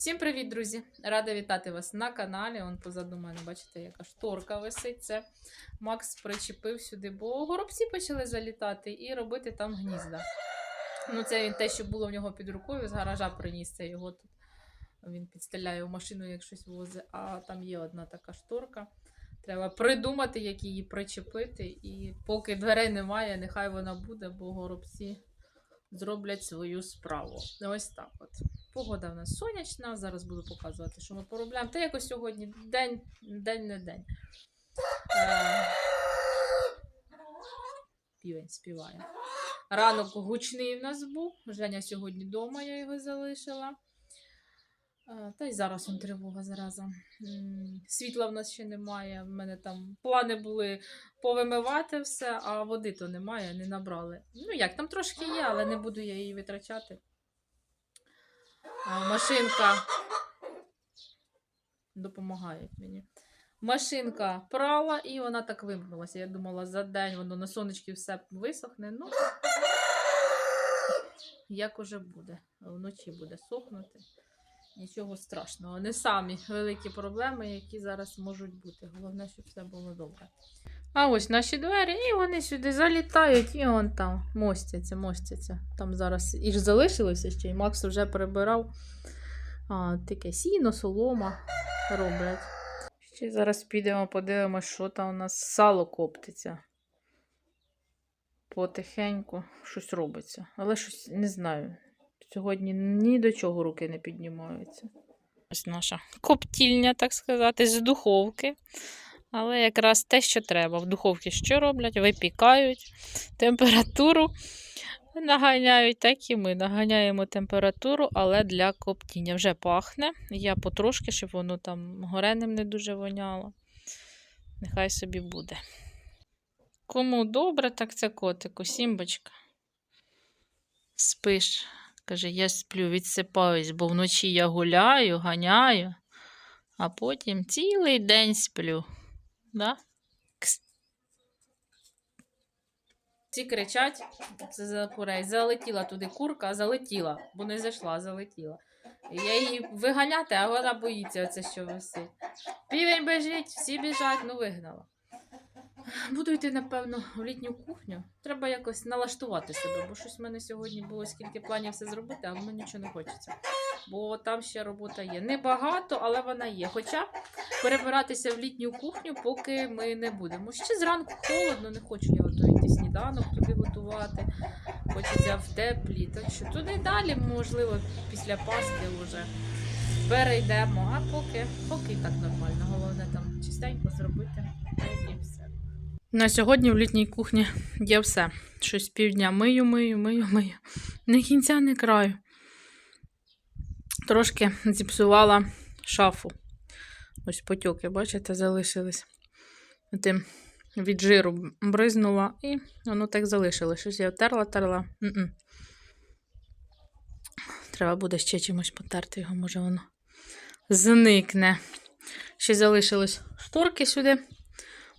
Всім привіт, друзі! Рада вітати вас на каналі. Он позаду мене, бачите, яка шторка висить. Це Макс причепив сюди, бо горобці почали залітати і робити там гнізда. Ну, це він те, що було в нього під рукою, з гаража приніс це його тут. Він підстеляє в машину, як щось возить, а там є одна така шторка. Треба придумати, як її причепити. І поки дверей немає, нехай вона буде, бо горобці зроблять свою справу. Ось так от. Погода в нас сонячна. Зараз буду показувати, що ми поробляємо. Та якось сьогодні день, день не день. Е, Півень співає. Ранок гучний в нас був. Женя сьогодні вдома, я його залишила. Е, Та й зараз он тривога зараза. Світла в нас ще немає. В мене там плани були повимивати все, а води то немає, не набрали. Ну як, там трошки є, але не буду я її витрачати. Машинка допомагають мені. Машинка прала і вона так вимкнулася. Я думала, за день воно на сонечки все висохне. Ну, як уже буде. Вночі буде сохнути. Нічого страшного. Не самі великі проблеми, які зараз можуть бути. Головне, щоб все було добре. А ось наші двері, і вони сюди залітають, і вон там мостяться, мостяться. Там зараз і ж залишилося ще, і Макс вже перебирав а, таке сіно, солома роблять. Ще зараз підемо, подивимося, що там у нас сало коптиться. Потихеньку щось робиться. Але щось не знаю. Сьогодні ні до чого руки не піднімаються. Ось наша коптільня, так сказати, з духовки. Але якраз те, що треба. В духовці що роблять? Випікають температуру, наганяють, так і ми наганяємо температуру, але для коптіння вже пахне. Я потрошки, щоб воно там гореним не дуже воняло. Нехай собі буде. Кому добре, так це котику, сімбочка. Спиш. Каже, я сплю, відсипаюсь, бо вночі я гуляю, ганяю, а потім цілий день сплю. Да? Кс. Ці кричать, це за курей. Залетіла туди курка, залетіла, бо не зайшла, залетіла. Я її виганяти, а вона боїться оце, що висить. Півень біжить, всі біжать, ну вигнала. Буду йти, напевно, в літню кухню. Треба якось налаштувати себе, бо щось в мене сьогодні було скільки планів все зробити, а воно нічого не хочеться. Бо там ще робота є. Небагато, але вона є. Хоча перебиратися в літню кухню, поки ми не будемо. Ще зранку холодно, не хочу я ото йти сніданок туди готувати. Хочеться в теплі. Так що туди далі, можливо, після Пасхи вже перейдемо. А поки, поки так нормально. Головне там чистенько зробити. І все. На сьогодні в літній кухні є все. Щось півдня мию, мию, мию, мию. Ні кінця, ні краю. Трошки зіпсувала шафу. Ось потьоки, бачите, залишились. Тим від жиру бризнула і воно так залишилось. Щось я терла, терла. М-м. Треба буде ще чимось потерти його, може воно зникне. Ще залишилось шторки сюди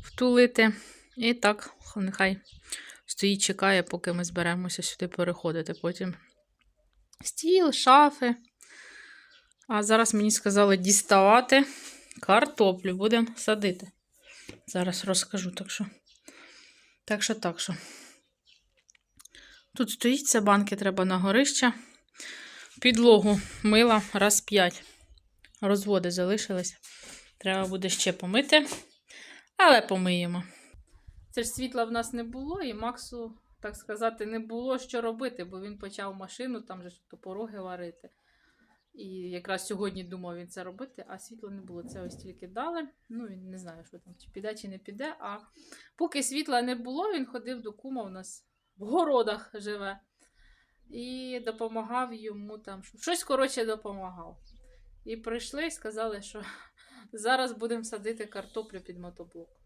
втулити. І так, нехай стоїть, чекає, поки ми зберемося сюди переходити. Потім стіл, шафи. А зараз мені сказали діставати картоплю. Будемо садити. Зараз розкажу, так що. Так що, так що. Тут стоїть ця банки, треба на горище. Підлогу мила раз п'ять. Розводи залишились. Треба буде ще помити. Але помиємо. Це ж світла в нас не було, і Максу, так сказати, не було що робити, бо він почав машину, там же то пороги варити. І якраз сьогодні думав він це робити, а світла не було. Це ось тільки дали. Ну, він не знає, що там, чи піде, чи не піде. А поки світла не було, він ходив до кума у нас в городах живе. І допомагав йому там. Щось, коротше, допомагав. І прийшли і сказали, що зараз будемо садити картоплю під мотоблок.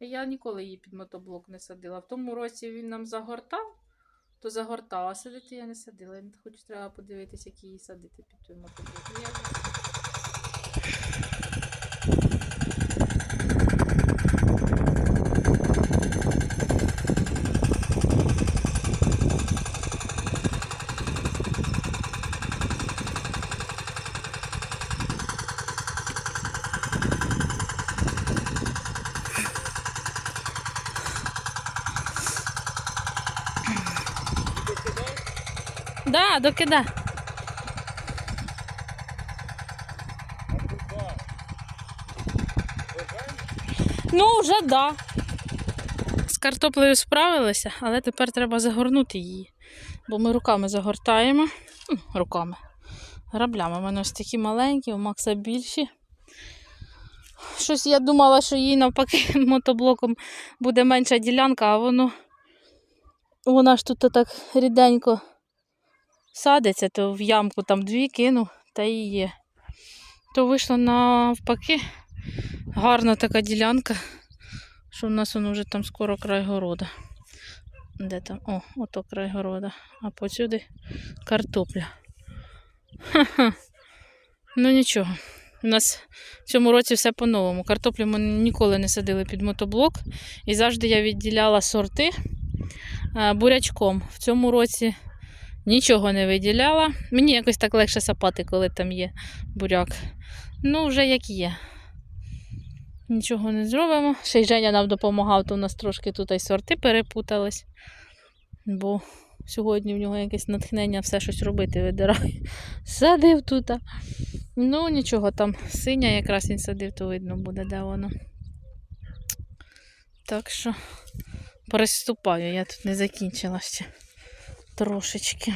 Я ніколи її під мотоблок не садила. В тому році він нам загортав, то загортав, а садити я не садила. Хоч треба подивитися, як її садити під той мотоблок. Ну, Я... Да, докидай. Ну, вже да. З картоплею справилися, але тепер треба загорнути її. Бо ми руками загортаємо. Руками. Граблями. У мене ось такі маленькі, у Макса більші. Щось я думала, що їй навпаки мотоблоком буде менша ділянка, а воно. Вона ж тут так ріденько садиться, то в ямку там дві кину, та і є. То вийшло навпаки. Гарна така ділянка, що в нас воно вже там скоро край города. Де там? О, ото край города. А посюди картопля. Ха-ха. Ну нічого. У нас в цьому році все по-новому. Картоплю ми ніколи не садили під мотоблок. І завжди я відділяла сорти е, бурячком. В цьому році нічого не виділяла. Мені якось так легше сапати, коли там є буряк. Ну, вже як є. Нічого не зробимо. Ще й Женя нам допомагав, то у нас трошки тут і сорти перепутались. Бо сьогодні в нього якесь натхнення все щось робити видирає. Садив тут. Ну, нічого, там синя якраз він садив, то видно буде, де воно. Так що переступаю, я тут не закінчила ще трошечки.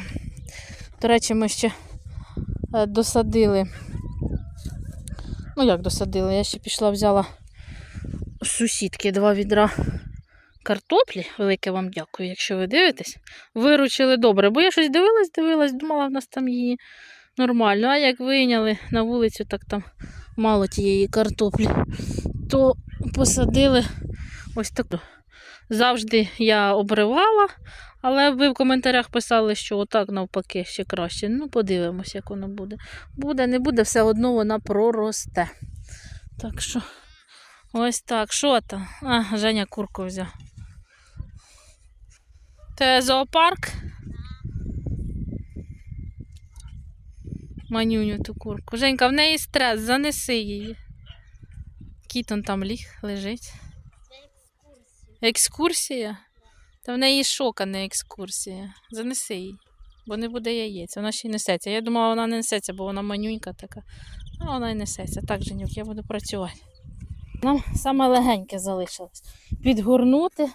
До речі, ми ще е, досадили. Ну, як досадили? Я ще пішла, взяла сусідки два відра картоплі. Велике вам дякую, якщо ви дивитесь. Виручили добре, бо я щось дивилась, дивилась, думала, в нас там її нормально. А як вийняли на вулицю, так там мало тієї картоплі, то посадили ось таку. Завжди я обривала, але ви в коментарях писали, що отак навпаки ще краще. Ну, подивимось, як воно буде. Буде, не буде, все одно вона проросте. Так що, ось так. Що там? А, Женя курку взяв. Це зоопарк? Манюню ту курку. Женька, в неї стрес, занеси її. Кітон там ліг, лежить. Екскурсія? Та в неї шок, а не екскурсія. Занеси її, бо не буде яєць. Вона ще й несеться. Я думала, вона не несеться, бо вона манюнька така. А вона й несеться. Так, Женюк, я буду працювати. Нам саме легеньке залишилось. Підгорнути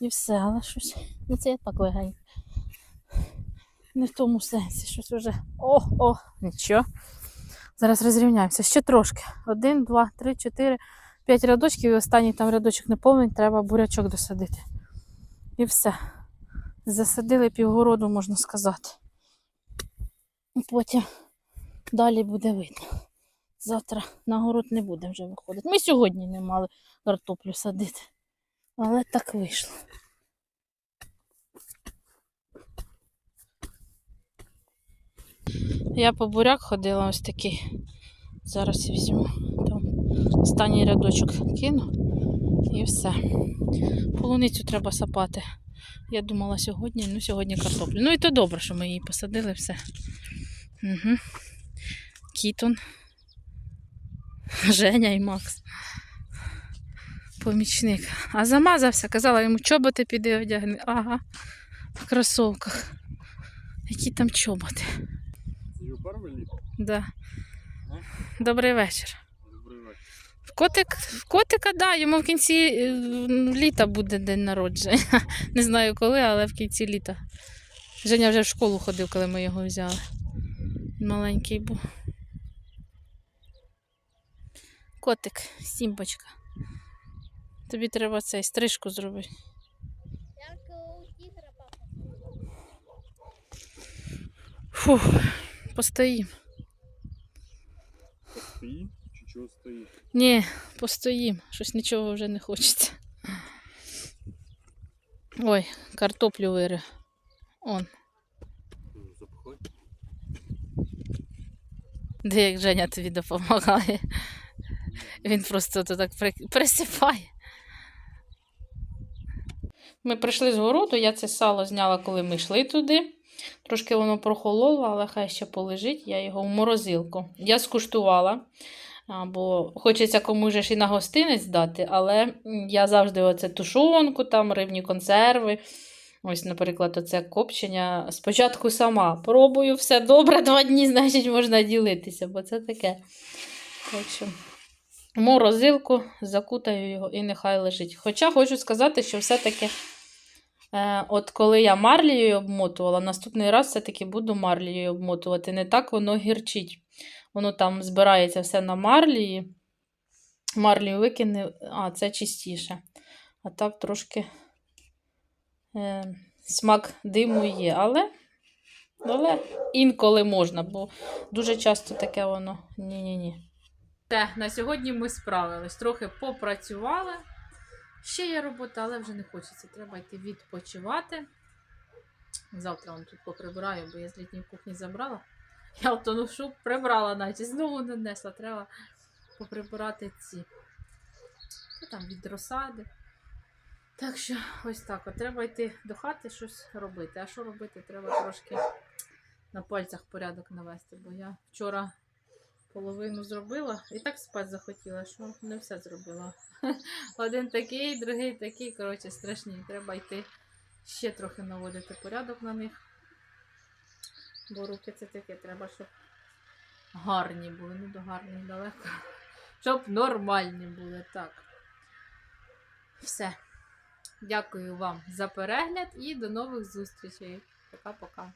і все, але щось. Ну це я так легенько. Не в тому сенсі, щось вже. О, о, нічого. Зараз розрівняємося. Ще трошки. Один, два, три, чотири, п'ять рядочків і останній там рядочок не повний, треба бурячок досадити. І все. Засадили півгороду, можна сказати. І Потім далі буде видно. Завтра на город не будемо вже виходити. Ми сьогодні не мали картоплю садити. Але так вийшло. Я по буряк ходила ось такий. Зараз візьму. Останній рядочок кину і все. Полуницю треба сапати. Я думала сьогодні, ну сьогодні картоплю. Ну і то добре, що ми її посадили все. Угу. Кітон. Женя і Макс. Помічник. А замазався, казала йому, чоботи піди одягни. Ага. В кросовках. Які там чоботи? Да. Добрий вечір. Котик, котика, да, йому в кінці е, літа буде день народження. Не знаю коли, але в кінці літа. Женя вже в школу ходив, коли ми його взяли. Маленький був. Котик, сімбочка. Тобі треба цей стрижку зробити. Фух, постоїм. Стоїть чи чого стоїть? Ні, постоїм. Щось нічого вже не хочеться. Ой, картоплю вири. Он. Запхай. Де як Женя тобі допомагає. Він просто то так присипає. Ми прийшли з городу, я це сало зняла, коли ми йшли туди. Трошки воно прохололо, але хай ще полежить. Я його в морозилку. Я скуштувала, а, бо хочеться комусь ж і на гостинець дати, але я завжди оце тушонку, там, рибні консерви, Ось, наприклад, оце копчення. Спочатку сама пробую, все добре, два дні, значить, можна ділитися, бо це таке. Так морозилку, закутаю його і нехай лежить. Хоча хочу сказати, що все-таки, е, от коли я марлею обмотувала, наступний раз все-таки буду марлею обмотувати. Не так воно гірчить. Воно там збирається все на марлії. Марлію викине, а це чистіше. А так трошки е, смак диму є. Але, але інколи можна, бо дуже часто таке воно. Ні-ні-ні. Те, на сьогодні ми справились. Трохи попрацювали. Ще є робота, але вже не хочеться. Треба йти відпочивати. Завтра вам тут поприбираю, бо я з літньої кухні забрала. Я ото шуб прибрала, наче знову не несла. Треба поприбирати ці. Ну, там від розсади. Так що ось так. От треба йти до хати щось робити. А що робити? Треба трошки на пальцях порядок навести, бо я вчора половину зробила і так спати захотіла, що не все зробила. Один такий, другий такий, коротше, страшні. Треба йти ще трохи наводити порядок на них. Бо руки це таке, треба, щоб гарні були, ну до гарних далеко. Щоб нормальні були, так. Все. Дякую вам за перегляд і до нових зустрічей. Пока-пока.